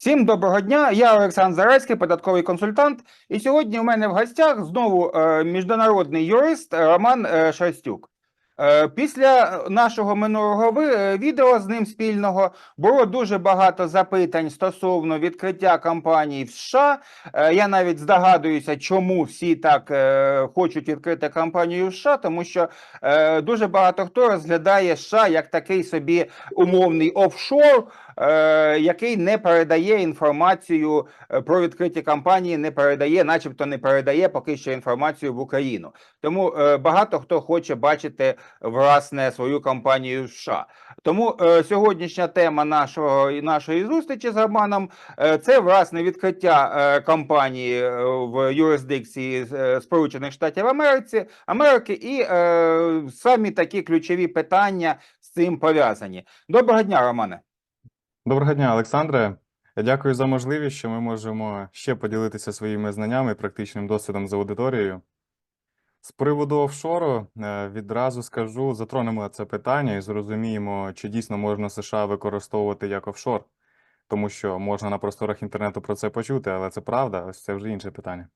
Всім доброго дня. Я Олександр Зарецький, податковий консультант. І сьогодні у мене в гостях знову е, міжнародний юрист Роман е, Шерстюк. Е, після нашого минулого відео з ним спільного було дуже багато запитань стосовно відкриття компаній в США. Я навіть здогадуюся, чому всі так хочуть відкрити компанію в США, тому що дуже багато хто розглядає США як такий собі умовний офшор, який не передає інформацію е, про відкриті компанії, не передає, начебто не передає поки що інформацію в Україну. Тому е, багато хто хоче бачити власне свою компанію в США. Тому е, сьогоднішня тема нашого нашої зустрічі з Романом е, це власне відкриття е, компанії е, в юрисдикції е, Сполучених Штатів Америці Америки і е, самі такі ключові питання з цим пов'язані. Доброго дня, Романе. Доброго дня, Олександре. Дякую за можливість, що ми можемо ще поділитися своїми знаннями і практичним досвідом з аудиторією. З приводу офшору е, відразу скажу, затронемо це питання і зрозуміємо, чи дійсно можна США використовувати як офшор, тому що можна на просторах інтернету про це почути, але це правда, ось це вже інше питання.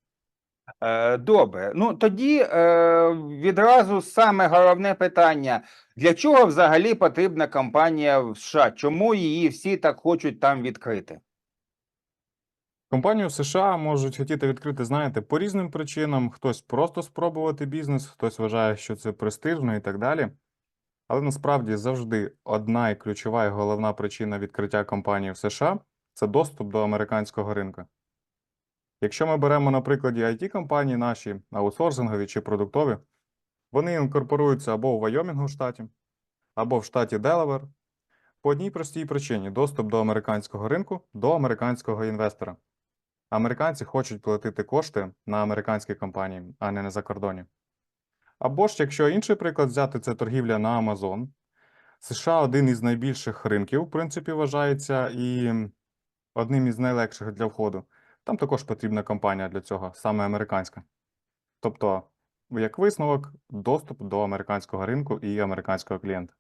Е, Добре, ну тоді е, відразу саме головне питання: для чого взагалі потрібна компанія в США? Чому її всі так хочуть там відкрити? Компанію США можуть хотіти відкрити, знаєте, по різним причинам. Хтось просто спробувати бізнес, хтось вважає, що це престижно і так далі. Але насправді завжди одна і ключова і головна причина відкриття компанії в США це доступ до американського ринку. Якщо ми беремо на прикладі it компанії наші, аутсорсингові чи продуктові, вони інкорпоруються або в Вайомінгу штаті, або в штаті Делавер. По одній простій причині доступ до американського ринку, до американського інвестора. Американці хочуть платити кошти на американські компанії, а не на закордоні. Або ж, якщо інший приклад взяти, це торгівля на Amazon. США один із найбільших ринків, в принципі, вважається, і одним із найлегших для входу. Там також потрібна компанія для цього, саме американська. Тобто, як висновок, доступ до американського ринку і американського клієнта.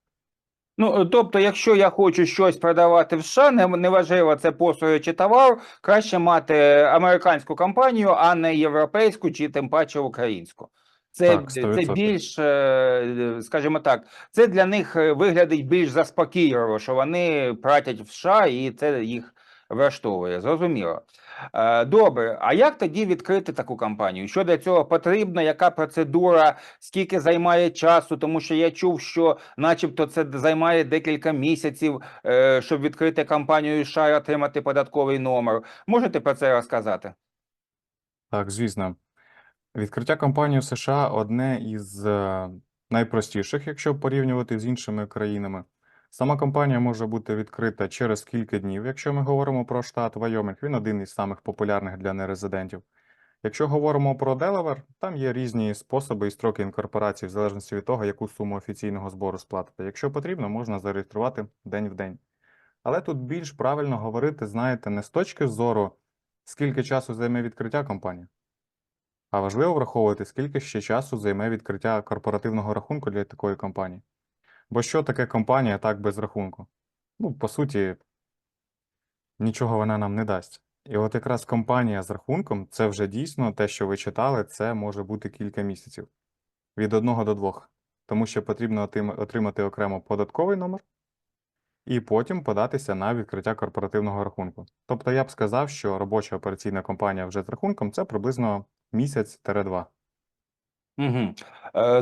Ну, е, тобто, якщо я хочу щось продавати в США, не- неважливо, це послуги чи товар, краще мати американську компанію, а не європейську чи тим паче українську. Це, Так, це більш, е, скажімо так, це для них е, виглядить більш заспокійливо, що вони платять в США і це їх влаштовує. Зрозуміло. Е, Добре, а як тоді відкрити таку компанію? Що для цього потрібно? Яка процедура? Скільки займає часу? Тому що я чув, що, начебто, це займає декілька місяців, е, щоб відкрити компанію США і отримати податковий номер. Можете про це розказати? Так, звісно. Відкриття компанії в США одне із е, найпростіших, якщо порівнювати з іншими країнами. Сама компанія може бути відкрита через кілька днів, якщо ми говоримо про штат Вайомінг, він один із самих популярних для нерезидентів. Якщо говоримо про Делавер, там є різні способи і строки інкорпорації, в залежності від того, яку суму офіційного збору сплатити. Якщо потрібно, можна зареєструвати день в день. Але тут більш правильно говорити, знаєте, не з точки зору, скільки часу займе відкриття компанії, а важливо враховувати, скільки ще часу займе відкриття корпоративного рахунку для такої компанії. Бо що таке компанія так без рахунку? Ну, по суті, нічого вона нам не дасть. І от якраз компанія з рахунком це вже дійсно те, що ви читали, це може бути кілька місяців від одного до двох, тому що потрібно отримати окремо податковий номер і потім податися на відкриття корпоративного рахунку. Тобто я б сказав, що робоча операційна компанія вже з рахунком це приблизно місяць-два. Угу.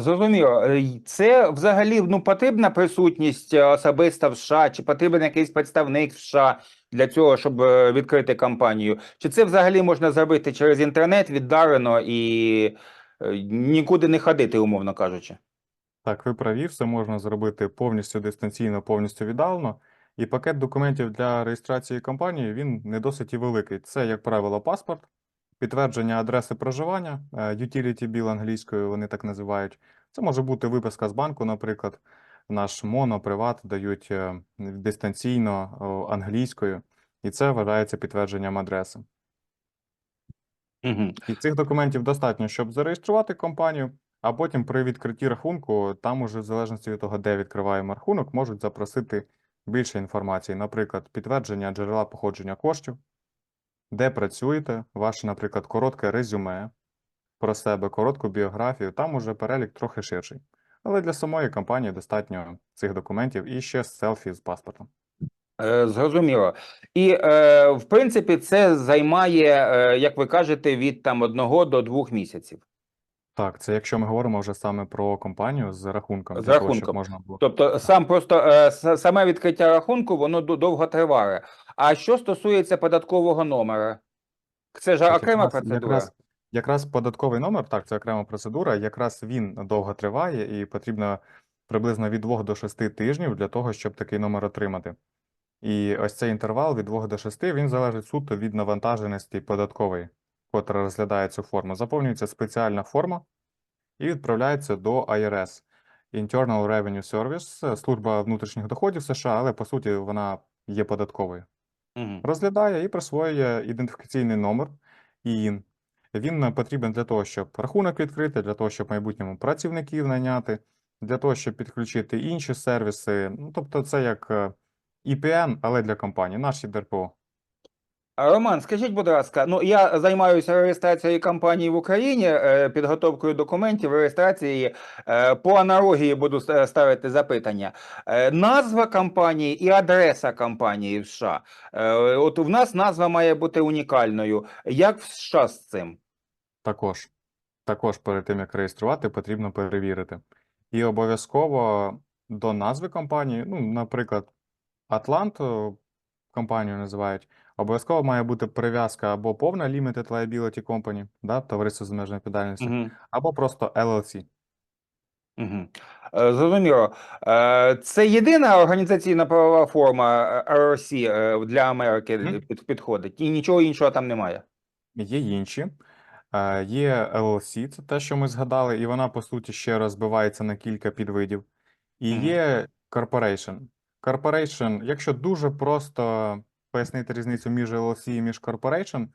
Зрозуміло. Е, Це взагалі ну, потрібна присутність е, особиста в США, чи потрібен якийсь представник в США для цього, щоб відкрити компанію? Чи це взагалі можна зробити через інтернет віддарено і нікуди не ходити, умовно кажучи? Так, ви праві, все можна зробити повністю дистанційно, повністю віддалено. І пакет документів для реєстрації компанії він не досить і великий. Це, як правило, паспорт, підтвердження адреси проживання, е, utility bill англійською вони так називають. Це може бути виписка з банку, наприклад. Наш Моно, Приват дають е, дистанційно англійською, і це вважається підтвердженням адреси. Угу. І цих документів достатньо, щоб зареєструвати компанію, а потім при відкритті рахунку, там уже в залежності від того, де відкриваємо рахунок, можуть запросити більше інформації, наприклад, підтвердження джерела походження коштів, де працюєте, ваше, наприклад, коротке резюме про себе, коротку біографію, там уже перелік трохи ширший. Але для самої компанії достатньо цих документів і ще селфі з паспортом. Е, Зрозуміло. І, е, в принципі, це займає, е, як ви кажете, від там одного до двох місяців. Так, це якщо ми говоримо вже саме про компанію з рахунком, З для того, щоб рахунком. можна було. Тобто, сам просто е, с- саме відкриття рахунку, воно довго триває. А що стосується податкового номера? Це ж Так, окрема якраз, процедура. якраз, якраз податковий номер, так, це окрема процедура, якраз він довго триває і потрібно приблизно від 2 до 6 тижнів для того, щоб такий номер отримати. І ось цей інтервал від 2 до 6, він залежить суто від навантаженості податкової, котра розглядає цю форму. Заповнюється спеціальна форма і відправляється до IRS, Internal Revenue Service, служба внутрішніх доходів США, але по суті вона є податковою Мгм. розглядає і присвоює ідентифікаційний номер ІІН. Він е, потрібен для того, щоб рахунок відкрити, для того, щоб в майбутньому працівників найняти, для того, щоб підключити інші сервіси. Ну, тобто, це як е, EPN, але для компанії, наші ДРПО. Роман, скажіть, будь ласка, ну я займаюся реєстрацією компанії в Україні, е, підготовкою документів, реєстрації. Е, По аналогії буду ставити запитання. Е, Назва компанії і адреса компанії в США. От в нас назва має бути унікальною. Як в США з цим? Також, також перед тим, як реєструвати, потрібно перевірити. І обов'язково до назви компанії, ну, наприклад, Атлант компанію називають, обов'язково має бути прив'язка або повна Limited Liability Company, да, товариство з обмеженою відповідальністю, Угу. або просто LLC. Угу. Зрозуміло. Е, Це єдина організаційна правова форма е, ROC е, для Америки під- підходить, і нічого іншого там немає. Є інші. Е, Є LLC, це те, що ми згадали, і вона, по суті, ще розбивається на кілька підвидів. І є Corporation. Corporation, якщо дуже просто пояснити різницю між LLC і між Corporation,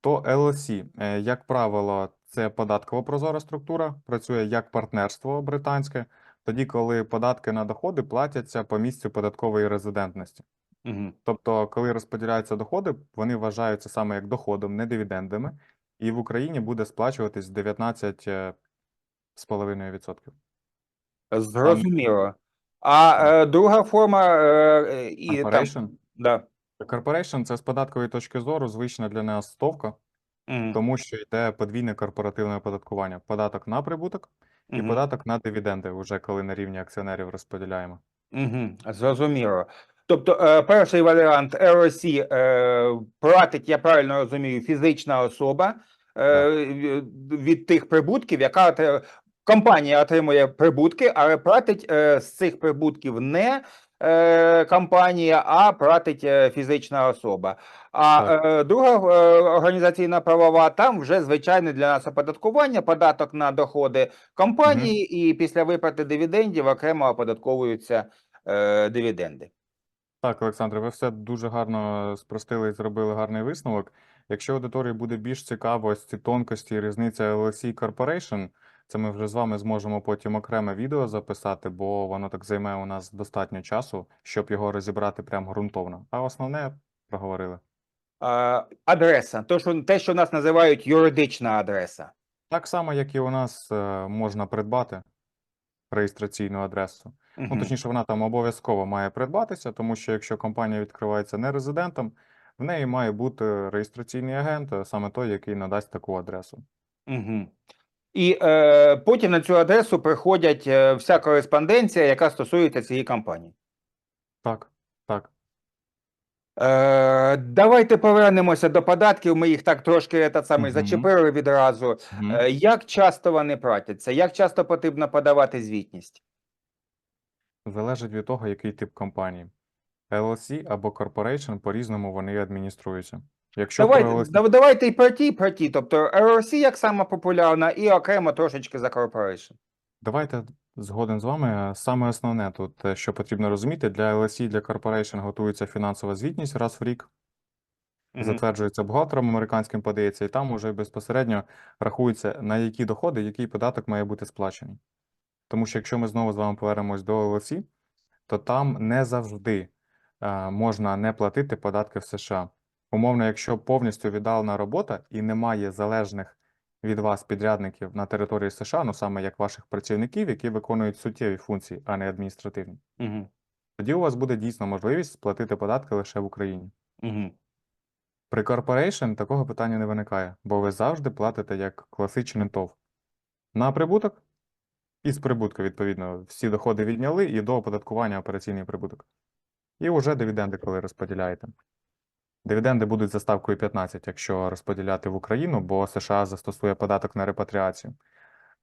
то LLC, е, як правило, це податкова прозора структура, працює як партнерство британське, тоді, коли податки на доходи платяться по місцю податкової резидентності. Угу. Тобто, коли розподіляються доходи, вони вважаються саме як доходом, не дивідендами, і в Україні буде сплачуватись 19,5%. Зрозуміло. А е, друга форма е, е, і там, да. Corporation – це з податкової точки зору звична для нас стовка, Мгм. тому що йде подвійне корпоративне оподаткування. Податок на прибуток і Мгм. податок на дивіденди, вже коли на рівні акціонерів розподіляємо. Мгм. Зрозуміло. Тобто, е, перший варіант ROC е, платить, я правильно розумію, фізична особа е, від- від тих прибутків, яка отри- компанія отримує прибутки, але платить е, з цих прибутків не е, компанія, а платить е, фізична особа. А е, друга е, організаційна правова там вже звичайне для нас оподаткування, податок на доходи компанії, і після виплати дивідендів окремо оподатковуються е, дивіденди. Так, Олександре, ви все дуже гарно спростили і зробили гарний висновок. Якщо аудиторії буде більш цікаво ось ці тонкості різниця і Corporation, це ми вже з вами зможемо потім окреме відео записати, бо воно так займе у нас достатньо часу, щоб його розібрати прям ґрунтовно. А основне проговорили. Е, адреса, то, що, те, що нас називають юридична адреса. Так само, як і у нас е, можна придбати реєстраційну адресу. Ну, точніше, вона там обов'язково має придбатися, тому що якщо компанія відкривається не резидентом, в неї має бути реєстраційний агент, е, саме той, який надасть таку адресу. Мгм. І е, потім на цю адресу приходять е, вся кореспонденція, яка стосується цієї компанії. Так, так. Е, давайте повернемося до податків. Ми їх так трошки та самий Мгм. зачепили відразу. Мгм. Е, як часто вони платяться? Як часто потрібно подавати звітність? Залежить від того, який тип компанії. LLC або Corporation по-різному вони адмініструються. Якщо Давайте, LLC, дав- давайте і про ті, і про ті. Тобто ROC як сама популярна, і окремо трошечки за Corporation. давайте згоден з вами. Саме основне тут, що потрібно розуміти, для і для Corporation готується фінансова звітність раз в рік. Мгм. затверджується бухгалтером американським, подається, і там уже безпосередньо рахується, на які доходи, який податок має бути сплачений. Тому що якщо ми знову з вами повернемось до LLC, то там не завжди е, можна не платити податки в США. Умовно, якщо повністю віддалена робота і немає залежних від вас підрядників на території США, ну саме як ваших працівників, які виконують суттєві функції, а не адміністративні, Угу. тоді у вас буде дійсно можливість сплатити податки лише в Україні. Угу. При корпорейшн такого питання не виникає, бо ви завжди платите як класичний ТОВ. На прибуток і з прибутку, відповідно, всі доходи відняли і до оподаткування операційний прибуток. І вже дивіденди, коли розподіляєте. Дивіденди будуть за ставкою 15, якщо розподіляти в Україну, бо США застосує податок на репатріацію.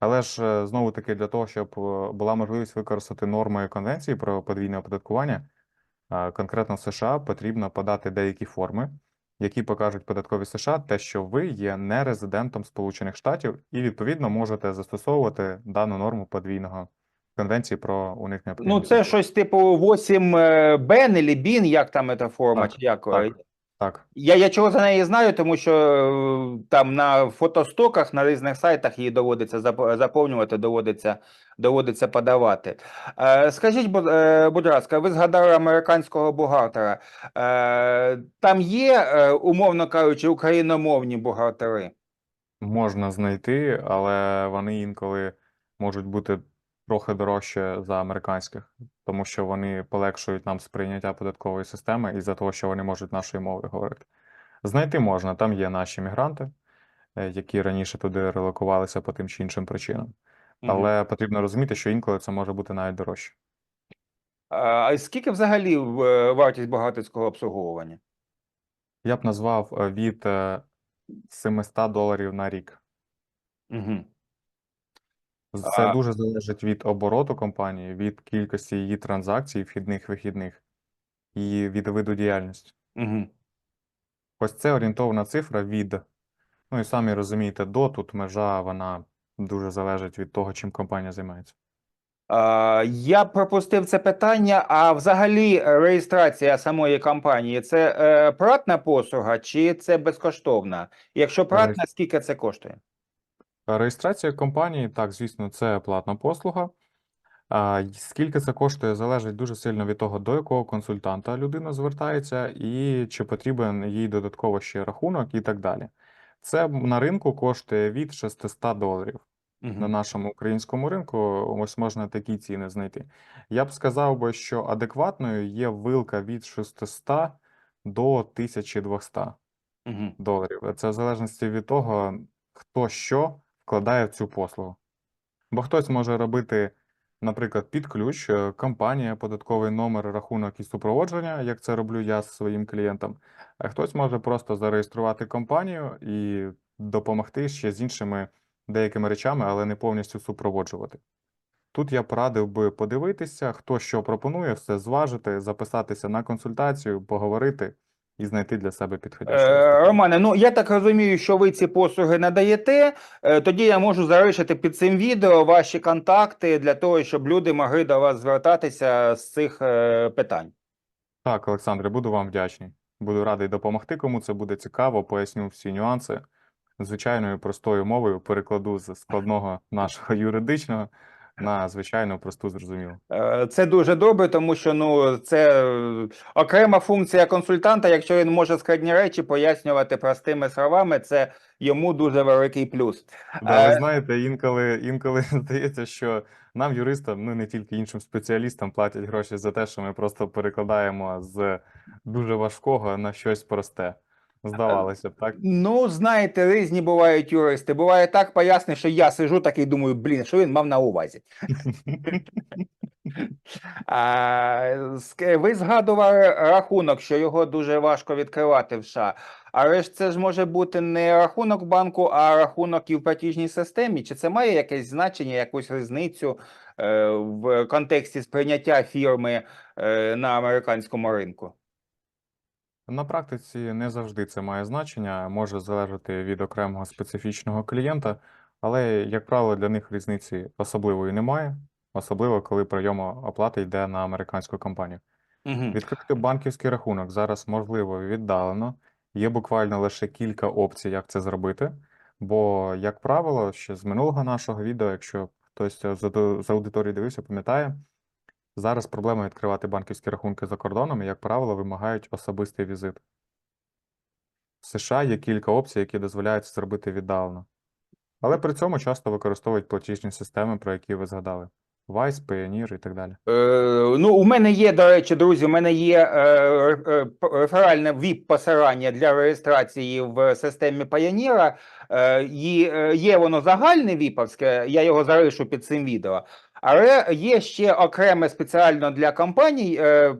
Але ж е, знову таки для того, щоб е, була можливість використати норми конвенції про подвійне оподаткування, е, конкретно в США потрібно подати деякі форми, які покажуть податкові США те, що ви є не резидентом Сполучених Штатів, і відповідно можете застосовувати дану норму подвійного конвенції про уникнення Ну, це щось типу 8 е, бен или бін, як там ця форма, Так, чи як? так. Так, Я, я чого за неї знаю, тому що е, там на фотостоках на різних сайтах її доводиться заповнювати, доводиться, доводиться подавати. Е, скажіть, будь, е, будь ласка, ви згадали американського бухгалтера. Е, там є, е, умовно кажучи, україномовні бухгалтери? можна знайти, але вони інколи можуть бути трохи дорожче за американських, тому що вони полегшують нам сприйняття податкової системи із-за того, що вони можуть нашою мовою говорити. Знайти можна, там є наші мігранти, е, які раніше туди релокувалися по тим чи іншим причинам. Але потрібно розуміти, що інколи це може бути навіть дорожче. А скільки взагалі вартість бухгалтерського обслуговування? Я б назвав е, від е, 700 доларів на рік. Угу. Це А- дуже залежить від обороту компанії, від кількості її транзакцій, вхідних, вихідних і від виду діяльності. Угу. Ось це орієнтовна цифра від, ну і самі розумієте, до тут межа, вона дуже залежить від того, чим компанія займається. А, Я пропустив це питання. А взагалі е, реєстрація самої компанії це е, платна послуга чи це безкоштовна? Якщо платна, скільки це коштує? Реєстрація компанії, так, звісно, це платна послуга. А скільки це коштує, залежить дуже сильно від того, до якого консультанта людина звертається, і чи потрібен їй додатково ще рахунок і так далі. Це на ринку коштує від 600 доларів. на нашому українському ринку ось можна такі ціни знайти. Я б сказав би, що адекватною є вилка від 600 до 1200 Мгм. доларів. Це в залежності від того, хто що вкладає в цю послугу. Бо хтось може робити, наприклад, під ключ, е, компанія, податковий номер, рахунок і супроводження, як це роблю я з своїм клієнтом, а хтось може просто зареєструвати компанію і допомогти ще з іншими деякими речами, але не повністю супроводжувати. Тут я порадив би подивитися, хто що пропонує, все зважити, записатися на консультацію, поговорити і знайти для себе підходящу Е. Романе, ну я так розумію, що ви ці послуги надаєте. Е, Тоді я можу залишити під цим відео ваші контакти для того, щоб люди могли до вас звертатися з цих е, питань. Так, Олександре, буду вам вдячний. Буду радий допомогти, кому це буде цікаво, поясню всі нюанси. Звичайною простою мовою перекладу з складного нашого юридичного на звичайну просту зрозумілу. Е, Це дуже добре, тому що ну це е, окрема функція консультанта. Якщо він може складні речі пояснювати простими словами, це йому дуже великий плюс. Да, ви Е, знаєте, інколи, інколи здається, що нам, юристам, ну не тільки іншим спеціалістам, платять гроші за те, що ми просто перекладаємо з дуже важкого на щось просте. Здавалося б, так? Ну, знаєте, різні бувають юристи. Буває так пояснить, що я сижу такий думаю, блін, що він мав на увазі. А, ви згадували рахунок, що його дуже важко відкривати в США. Але ж це ж може бути не рахунок банку, а рахунок і в платіжній системі. Чи це має якесь значення, якусь різницю е, в контексті сприйняття фірми е, на американському ринку? На практиці не завжди це має значення, може залежати від окремого специфічного клієнта, але, як правило, для них різниці особливої немає, особливо коли прийом оплати йде на американську компанію. Угу. Відкрити банківський рахунок зараз можливо віддалено, є буквально лише кілька опцій, як це зробити. Бо, як правило, ще з минулого нашого відео, якщо хтось з аудиторії- дивився, пам'ятає, зараз проблема відкривати банківські рахунки за кордоном, і, як правило, вимагають особистий візит. В США є кілька опцій, які дозволяють це зробити віддалено. Але при цьому часто використовують платіжні системи, про які ви згадали. Wise, Payoneer і так далі. Е, ну, у мене є, до речі, друзі, у мене є е, е, реферальне ВІП-посилання для реєстрації в системі Payoneer. Е, е, є воно загальне віповське, я його залишу під цим відео. Але є ще окреме спеціально для компаній е,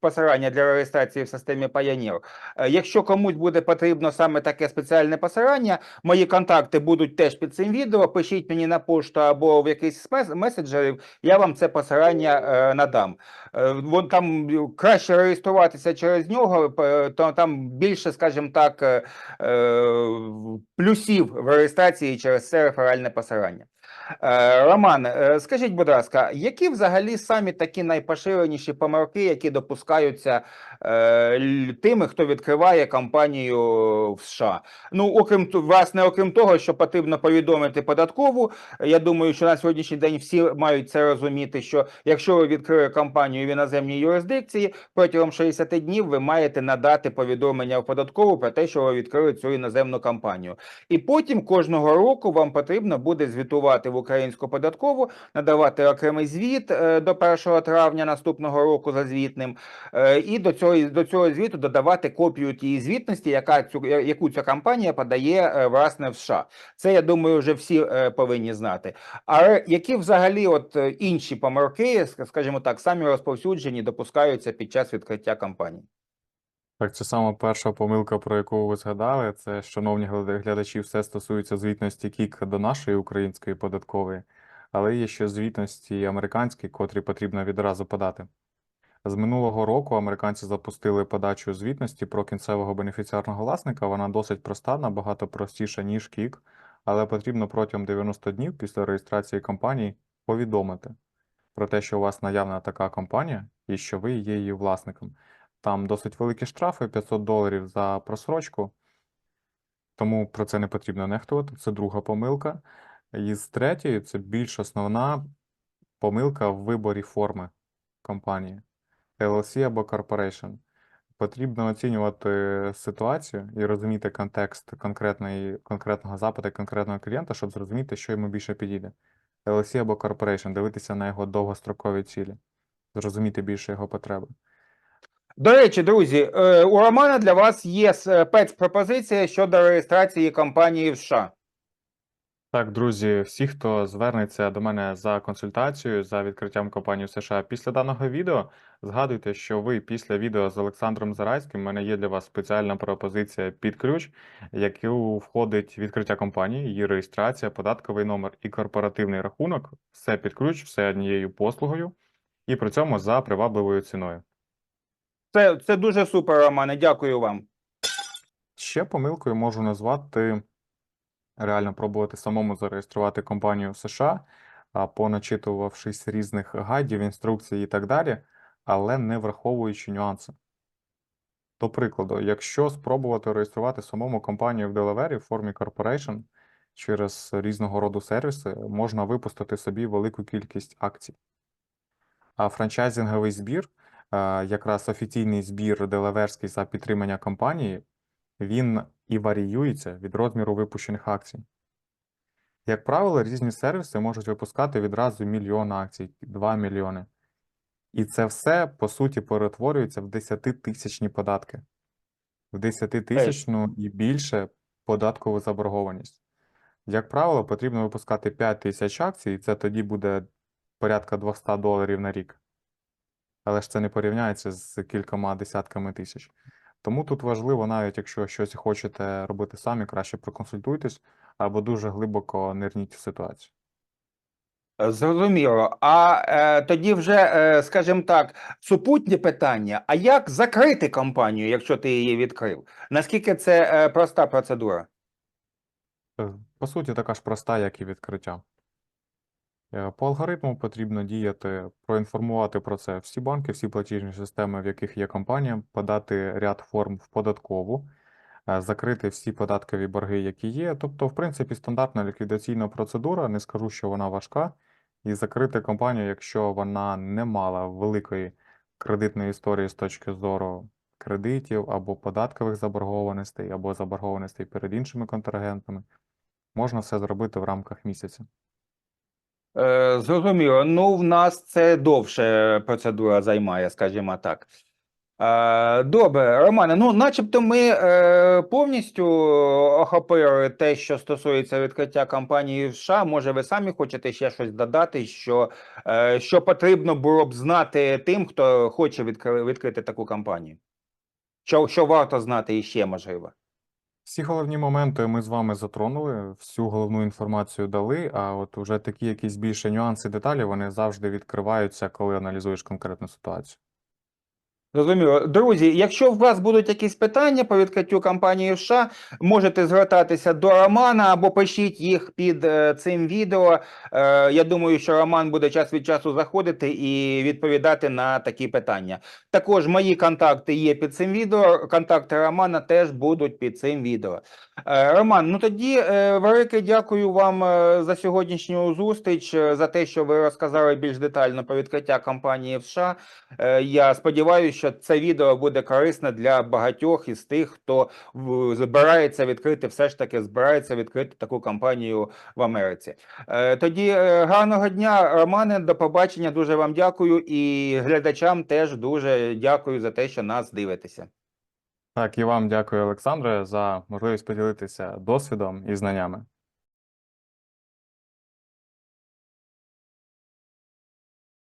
посилання для реєстрації в системі Payoneer. Е, Якщо комусь буде потрібно саме таке спеціальне посилання, мої контакти будуть теж під цим відео. Пишіть мені на пошту або в якийсь меседжерів, я вам це посилання е, надам. Е, вон там е, краще реєструватися через нього, то там більше, скажімо так, е, е, плюсів в реєстрації через це реферальне посилання. Е, Роман, е, скажіть, будь ласка, які взагалі самі такі найпоширеніші помилки, які допускаються тими, хто відкриває компанію в США? Ну, окрім власне, окрім того, що потрібно повідомити податкову, я думаю, що на сьогоднішній день всі мають це розуміти, що якщо ви відкрили компанію в іноземній юрисдикції, протягом 60 днів ви маєте надати повідомлення в податкову про те, що ви відкрили цю іноземну компанію. І потім кожного року вам потрібно буде звітувати в українську податкову, надавати окремий звіт е, до 1 травня наступного року за звітним, е, і до цього до цього звіту додавати копію тієї звітності, яка цю яку ця компанія подає е, власне в США. Це я думаю, вже всі е, повинні знати. Але які взагалі от е, інші помилки, скажімо так, самі розповсюджені допускаються під час відкриття компанії? Так, це саме перша помилка, про яку ви згадали, це, шановні глядачі, все стосується звітності КІК до нашої української податкової, але є ще звітності американські, котрі потрібно відразу подати. З минулого року американці запустили подачу звітності про кінцевого бенефіціарного власника. Вона досить проста, набагато простіша, ніж КІК, але потрібно протягом 90 днів після реєстрації компанії повідомити про те, що у вас наявна така компанія і що ви є її власником. Там досить великі штрафи 500 доларів за просрочку, тому про це не потрібно нехтувати. Це друга помилка. І з третьої, це більш основна помилка в виборі форми компанії LLC або Corporation. Потрібно оцінювати ситуацію і розуміти контекст конкретної, конкретного запиту, конкретного клієнта, щоб зрозуміти, що йому більше підійде. LLC або Corporation, дивитися на його довгострокові цілі, зрозуміти більше його потреби. До речі, друзі, е, у Романа для вас є спецпропозиція щодо реєстрації компанії в США. Так, друзі, всі, хто звернеться до мене за консультацією за відкриттям компанії в США після даного відео, згадуйте, що ви після відео з Олександром Зарайським, у мене є для вас спеціальна пропозиція під ключ, яку входить відкриття компанії, її реєстрація, податковий номер і корпоративний рахунок. Все під ключ, все однією послугою, і при цьому за привабливою ціною. Це, це дуже супер, Романе. Дякую вам. Ще помилкою можу назвати реально пробувати самому зареєструвати компанію в США, поначитувавшись різних гайдів, інструкцій і так далі, але не враховуючи нюанси. До прикладу, якщо спробувати реєструвати самому компанію в Делавері в формі Corporation через різного роду сервіси, можна випустити собі велику кількість акцій. А франчайзинговий збір, якраз офіційний збір делаверський за підтримання компанії, він і варіюється від розміру випущених акцій. Як правило, різні сервіси можуть випускати відразу мільйон акцій, 2 мільйони. І це все, по суті, перетворюється в 10-тисячні податки. В 10-тисячну і більше податкову заборгованість. Як правило, потрібно випускати 5 тисяч акцій, і це тоді буде порядка 200 доларів на рік. Але ж це не порівняється з кількома десятками тисяч. Тому тут важливо, навіть якщо щось хочете робити самі, краще проконсультуйтесь або дуже глибоко нирніть в ситуацію. Е, Зрозуміло. А е, тоді вже, е, скажімо так, супутнє питання: а як закрити компанію, якщо ти її відкрив? Наскільки це е, проста процедура? Е, По суті, така ж проста, як і відкриття. Е, По алгоритму потрібно діяти, проінформувати про це всі банки, всі платіжні системи, в яких є компанія, подати ряд форм в податкову, е, закрити всі податкові борги, які є. Тобто, в принципі, стандартна ліквідаційна процедура, не скажу, що вона важка, і закрити компанію, якщо вона не мала великої кредитної історії з точки зору кредитів або податкових заборгованостей, або заборгованостей перед іншими контрагентами. Можна все зробити в рамках місяця. Е, зрозуміло. Ну, в нас це довше процедура займає, скажімо так. Е, добре, Романе, ну, начебто ми е, повністю охопили те, що стосується відкриття кампанії в США. Може, ви самі хочете ще щось додати, що, що потрібно було б знати тим, хто хоче відкри- відкрити таку кампанію? Що, що варто знати іще, можливо? Всі головні моменти ми з вами затронули, всю головну інформацію дали, а от уже такі якісь більше нюанси, деталі, вони завжди відкриваються, коли аналізуєш конкретну ситуацію. Зрозуміло. Друзі, якщо у вас будуть якісь питання по відкриттю кампанії США, можете звертатися до Романа або пишіть їх під е, цим відео. Е, я думаю, що Роман буде час від часу заходити і відповідати на такі питання. Також мої контакти є під цим відео. Контакти Романа теж будуть під цим відео. Е, Роман, ну тоді велике дякую вам за сьогоднішню зустріч, за те, що ви розказали більш детально про відкриття кампанії США. Я сподіваюся, що це відео буде корисне для багатьох із тих, хто збирається відкрити, все ж таки збирається відкрити таку кампанію в Америці. Е, Тоді е, гарного дня, Романе. До побачення. Дуже вам дякую. І глядачам теж дуже дякую за те, що нас дивитеся. Так, і вам дякую, Олександре, за можливість поділитися досвідом і знаннями.